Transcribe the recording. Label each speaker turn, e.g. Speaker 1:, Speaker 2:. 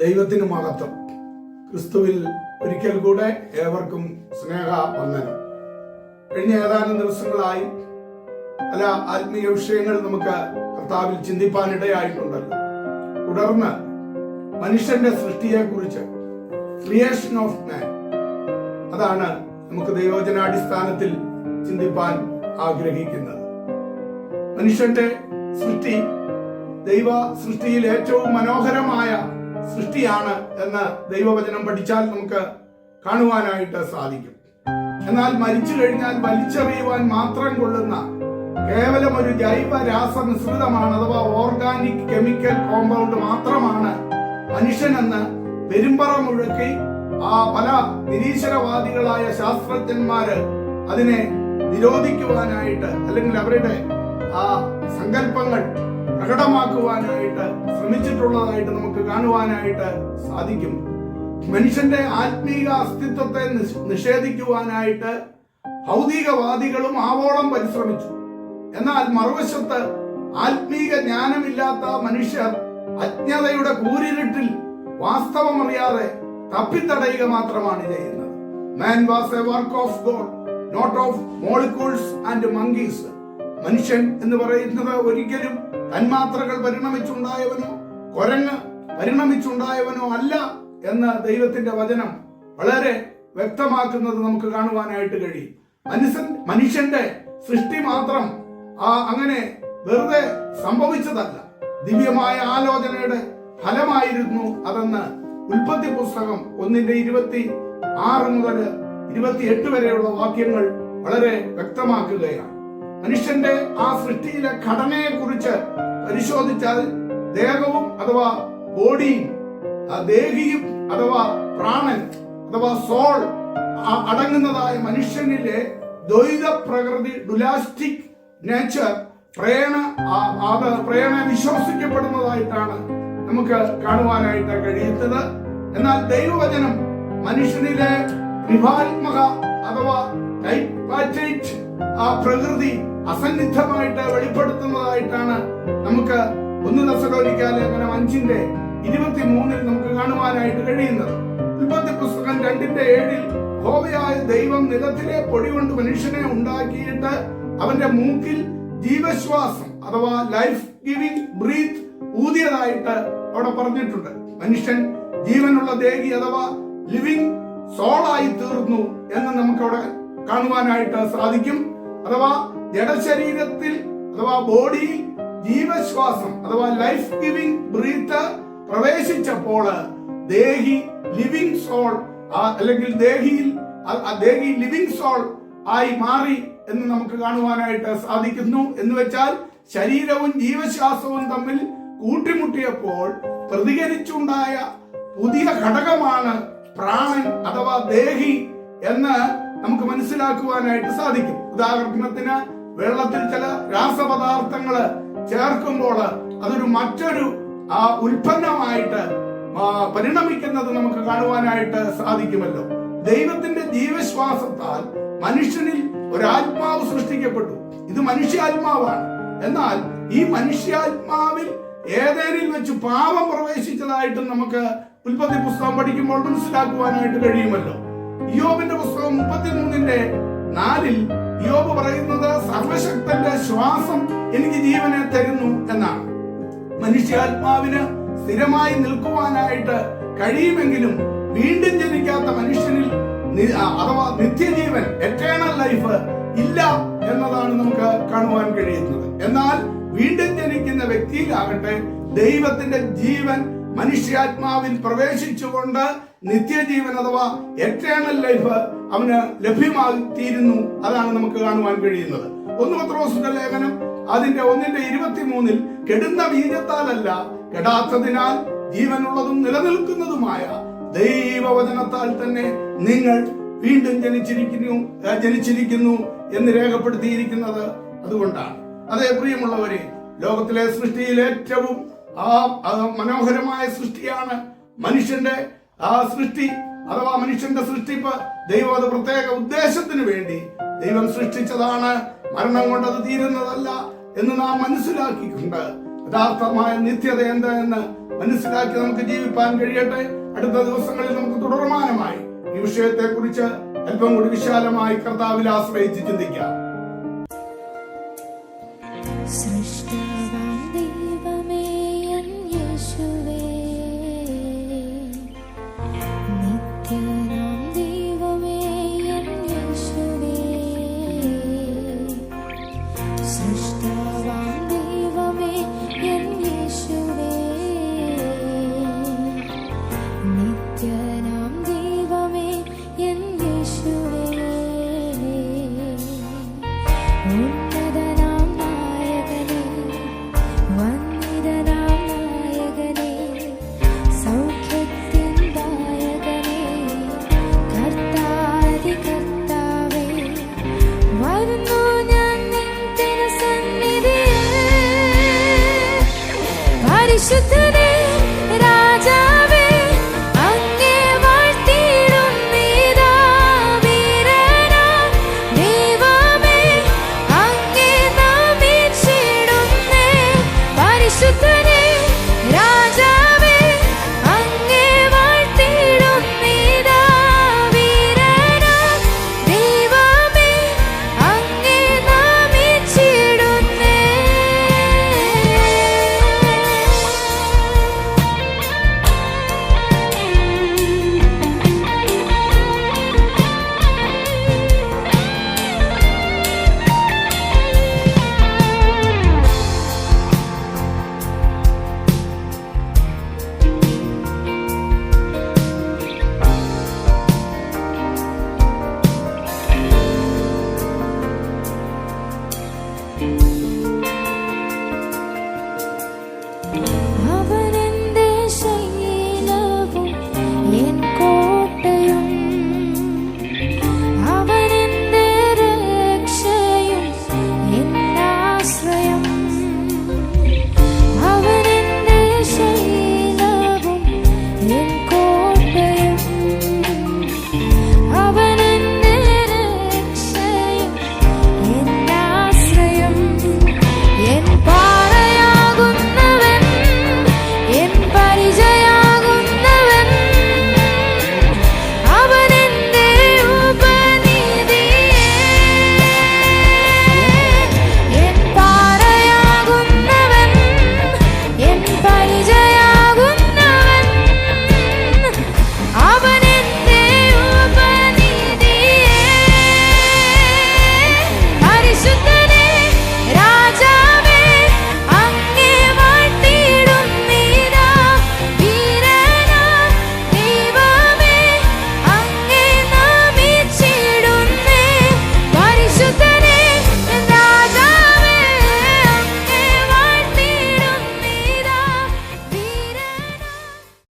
Speaker 1: ദൈവത്തിന് മഹത്വം ക്രിസ്തുവിൽ ഒരിക്കൽ കൂടെ ഏവർക്കും സ്നേഹ വന്ദനം. കഴിഞ്ഞ ഏതാനും ദിവസങ്ങളായി പല ആത്മീയ വിഷയങ്ങൾ നമുക്ക് കർത്താവിൽ ചിന്തിപ്പാനിടയായിട്ടുണ്ടല്ലോ. തുടർന്ന് മനുഷ്യന്റെ സൃഷ്ടിയെ കുറിച്ച് ക്രിയേഷൻ ഓഫ് മാൻ അതാണ് നമുക്ക് ദൈവജനാടിസ്ഥാനത്തിൽ ചിന്തിപ്പാൻ ആഗ്രഹിക്കുന്നത്. മനുഷ്യന്റെ സൃഷ്ടി ദൈവ സൃഷ്ടിയിൽ ഏറ്റവും മനോഹരമായ സൃഷ്ടിയാണ് എന്ന് ദൈവവചനം പഠിച്ചാൽ നമുക്ക് കാണുവാനായിട്ട് സാധിക്കും. എന്നാൽ മരിച്ചു കഴിഞ്ഞാൽ വലിച്ചെറിയുവാൻ മാത്രം കൊള്ളുന്ന കേവലം ഒരു ജൈവ രാസമിശ്രിതമാണ് അഥവാ ഓർഗാനിക് കെമിക്കൽ കോമ്പൗണ്ട് മാത്രമാണ് മനുഷ്യനെന്ന് പെരുമ്പറ മുഴുക്കി ആ പല നിരീശ്വരവാദികളായ ശാസ്ത്രജ്ഞന്മാര് അതിനെ നിരോധിക്കുവാനായിട്ട് അല്ലെങ്കിൽ അവരുടെ ആ സങ്കല്പങ്ങൾ പ്രകടമാക്കുവാനായിട്ട് ശ്രമിച്ചിട്ടുള്ളതായിട്ട് നമുക്ക് കാണുവാനായിട്ട് സാധിക്കും. മനുഷ്യന്റെ ആത്മീക അസ്തിത്വത്തെ നിഷേധിക്കുവാനായിട്ട് ഭൗതികവാദികളും ആവോളം പരിശ്രമിച്ചു. എന്നാൽ മറുവശത്ത് ആത്മീക ജ്ഞാനമില്ലാത്ത മനുഷ്യർ അജ്ഞതയുടെ കൂരിരുട്ടിൽ വാസ്തവമറിയാതെ തപ്പിത്തടയുക മാത്രമാണ് ചെയ്യുന്നത്. Man was a work of God not of molecules and monkeys മനുഷ്യൻ എന്ന് പറയുന്നത് ഒരിക്കലും തന്മാത്രകൾ പരിണമിച്ചുണ്ടായവനോ കൊരങ്ങ് പരിണമിച്ചുണ്ടായവനോ അല്ല എന്ന് ദൈവത്തിന്റെ വചനം വളരെ വ്യക്തമാക്കുന്നത് നമുക്ക് കാണുവാനായിട്ട് കഴിയും. മനുഷ്യൻ മനുഷ്യന്റെ സൃഷ്ടി മാത്രം ആ അങ്ങനെ വെറുതെ സംഭവിച്ചതല്ല. ദിവ്യമായ ആലോചനയുടെ ഫലമായിരുന്നു അതെന്ന് ഉൽപ്പത്തി പുസ്തകം ഒന്നിന്റെ ഇരുപത്തി ആറ് മുതൽ ഇരുപത്തി എട്ട് വരെയുള്ള വാക്യങ്ങൾ വളരെ വ്യക്തമാക്കുകയാണ്. മനുഷ്യന്റെ ആ സൃഷ്ടിയിലെ ഘടനയെ കുറിച്ച് പരിശോധിച്ചാൽ ദേഹവും അഥവാ ബോഡിയും ആ ദേഹിയും അഥവാ പ്രാണൻ അഥവാ സോൾ അടങ്ങുന്നതായ മനുഷ്യനിലെ ദ്വൈത പ്രകൃതി ഡുലാസ്റ്റിക് നേച്ചർ പ്രേണ പ്രേണ വിശ്വസിക്കപ്പെടുന്നതായിട്ടാണ് നമുക്ക് കാണുവാനായിട്ട് കഴിയുന്നത്. എന്നാൽ ദൈവവചനം മനുഷ്യനിലെ ത്രിഭാത്മക അഥവാ ആ പ്രകൃതി അസന്നിഗ്ധമായിട്ട് വെളിപ്പെടുത്തുന്നതായിട്ടാണ് നമുക്ക് ഒന്ന് ദശകോലിക്കാലം അഞ്ചിന്റെ ഇരുപത്തി മൂന്നിൽ നമുക്ക് കാണുവാനായിട്ട് കഴിയുന്നത്. ഉൽപ്പത്തി പുസ്തകം രണ്ടിന്റെ ഏഴിൽ ഹോവയായ ദൈവം നിലത്തിലെ പൊടി കൊണ്ട് മനുഷ്യനെ ഉണ്ടാക്കിയിട്ട് അവന്റെ മൂക്കിൽ ജീവശ്വാസം അഥവാ ലൈഫ് ഗിവിംഗ് ബ്രീത്ത് ഊതിയതായിട്ട് അവിടെ പറഞ്ഞിട്ടുണ്ട്. മനുഷ്യൻ ജീവനുള്ള ദേഹി അഥവാ ലിവിംഗ് സോളായി തീർന്നു എന്ന് നമുക്ക് അവിടെ കാണുവാനായിട്ട് സാധിക്കും. അഥവാ ജഡശരീരത്തിൽ അഥവാ ബോഡിയിൽ ജീവശ്വാസം അഥവാ ലൈഫ് ഗിവിംഗ് ബ്രീത്ത് പ്രവേശിച്ചപ്പോൾ ദേഹി ലിവിംഗ് സോൾ അല്ലെങ്കിൽ ദേഹിയിൽ ദേഹി ലിവിംഗ് സോൾ ആയി മാറി എന്ന് നമുക്ക് കാണുവാനായിട്ട് സാധിക്കുന്നു എന്ന് വെച്ചാൽ ശരീരവും ജീവശ്വാസവും തമ്മിൽ കൂട്ടിമുട്ടിയപ്പോൾ പ്രതികരിച്ചുണ്ടായ പുതിയ ഘടകമാണ് പ്രാണൻ അഥവാ ദേഹി എന്ന് നമുക്ക് മനസ്സിലാക്കുവാനായിട്ട് സാധിക്കും. ഉദാഹരണത്തിന് വെള്ളത്തിൽ ചില രാസപദാർത്ഥങ്ങൾ ചേർക്കുമ്പോൾ അതൊരു മറ്റൊരു ആ ഉൽപ്പന്നമായിട്ട് പരിണമിക്കുന്നത് നമുക്ക് കാണുവാനായിട്ട് സാധിക്കുമല്ലോ. ദൈവത്തിന്റെ ജീവശ്വാസത്താൽ മനുഷ്യനിൽ ഒരാത്മാവ് സൃഷ്ടിക്കപ്പെട്ടു. ഇത് മനുഷ്യാത്മാവാണ്. എന്നാൽ ഈ മനുഷ്യാത്മാവിൽ ഏതേനിൽ വെച്ച് പാപം പ്രവേശിച്ചതായിട്ട് നമുക്ക് ഉൽപ്പത്തി പുസ്തകം പഠിക്കുമ്പോൾ മനസ്സിലാക്കുവാനായിട്ട് കഴിയുമല്ലോ. യോബിന്റെ പുസ്തകം മുപ്പത്തിമൂന്നിന്റെ നാലിൽ യോബ് പറയുന്നത് സർവശക്തന്റെ ശ്വാസം എനിക്ക് ജീവനെ തരുന്നു എന്നാണ്. മനുഷ്യാത്മാവിന് സ്ഥിരമായി നിൽക്കുവാനായിട്ട് കഴിയുമെങ്കിലും വീണ്ടും ജനിക്കാത്ത മനുഷ്യനിൽ അഥവാ നിത്യജീവൻ എറ്റേണൽ ലൈഫ് ഇല്ല എന്നതാണ് നമുക്ക് കാണുവാൻ കഴിയുന്നത്. എന്നാൽ വീണ്ടും ജനിക്കുന്ന വ്യക്തിയിലാകട്ടെ ദൈവത്തിന്റെ ജീവൻ മനുഷ്യാത്മാവിൽ പ്രവേശിച്ചുകൊണ്ട് നിത്യജീവൻ അഥവാ എറ്റേണൽ ലൈഫ് അവന് ലഭ്യമായി തീരുന്നു അതാണ് നമുക്ക് കാണുവാൻ കഴിയുന്നത്. ഒന്ന് പത്രോസിന്റെ ലേഖനം. അതിന്റെ ഒന്നിന്റെ ഇരുപത്തിമൂന്നിൽ കെടുന്ന ബീജത്താലല്ല കെടാത്തതിനാൽ ജീവനുള്ളതും നിലനിൽക്കുന്നതുമായ ദൈവവചനത്താൽ തന്നെ നിങ്ങൾ
Speaker 2: വീണ്ടും ജനിച്ചിരിക്കുന്നു ജനിച്ചിരിക്കുന്നു എന്ന് രേഖപ്പെടുത്തിയിരിക്കുന്നത് അതുകൊണ്ടാണ്. അതേ പ്രിയമുള്ളവരെ ലോകത്തിലെ സൃഷ്ടിയിൽ ഏറ്റവും ആ മനോഹരമായ സൃഷ്ടിയാണ് മനുഷ്യന്റെ ആ സൃഷ്ടി. അഥവാ മനുഷ്യന്റെ സൃഷ്ടിപ്പ് ദൈവം അത് പ്രത്യേക ഉദ്ദേശത്തിന് വേണ്ടി ദൈവം സൃഷ്ടിച്ചതാണ് മരണം കൊണ്ട് അത് തീരുന്നതല്ല എന്ന് നാം മനസ്സിലാക്കിക്കൊണ്ട് യഥാർത്ഥമായ നിത്യത എന്താ എന്ന് മനസ്സിലാക്കി നമുക്ക് ജീവിപ്പാൻ കഴിയട്ടെ. അടുത്ത ദിവസങ്ങളിൽ നമുക്ക് തുടർമാനമായി ഈ വിഷയത്തെ കുറിച്ച് അല്പം കൂടി വിശാലമായി കർത്താവിൽ ആശ്രയിച്ച് ചിന്തിക്കാം.
Speaker 3: should Bye.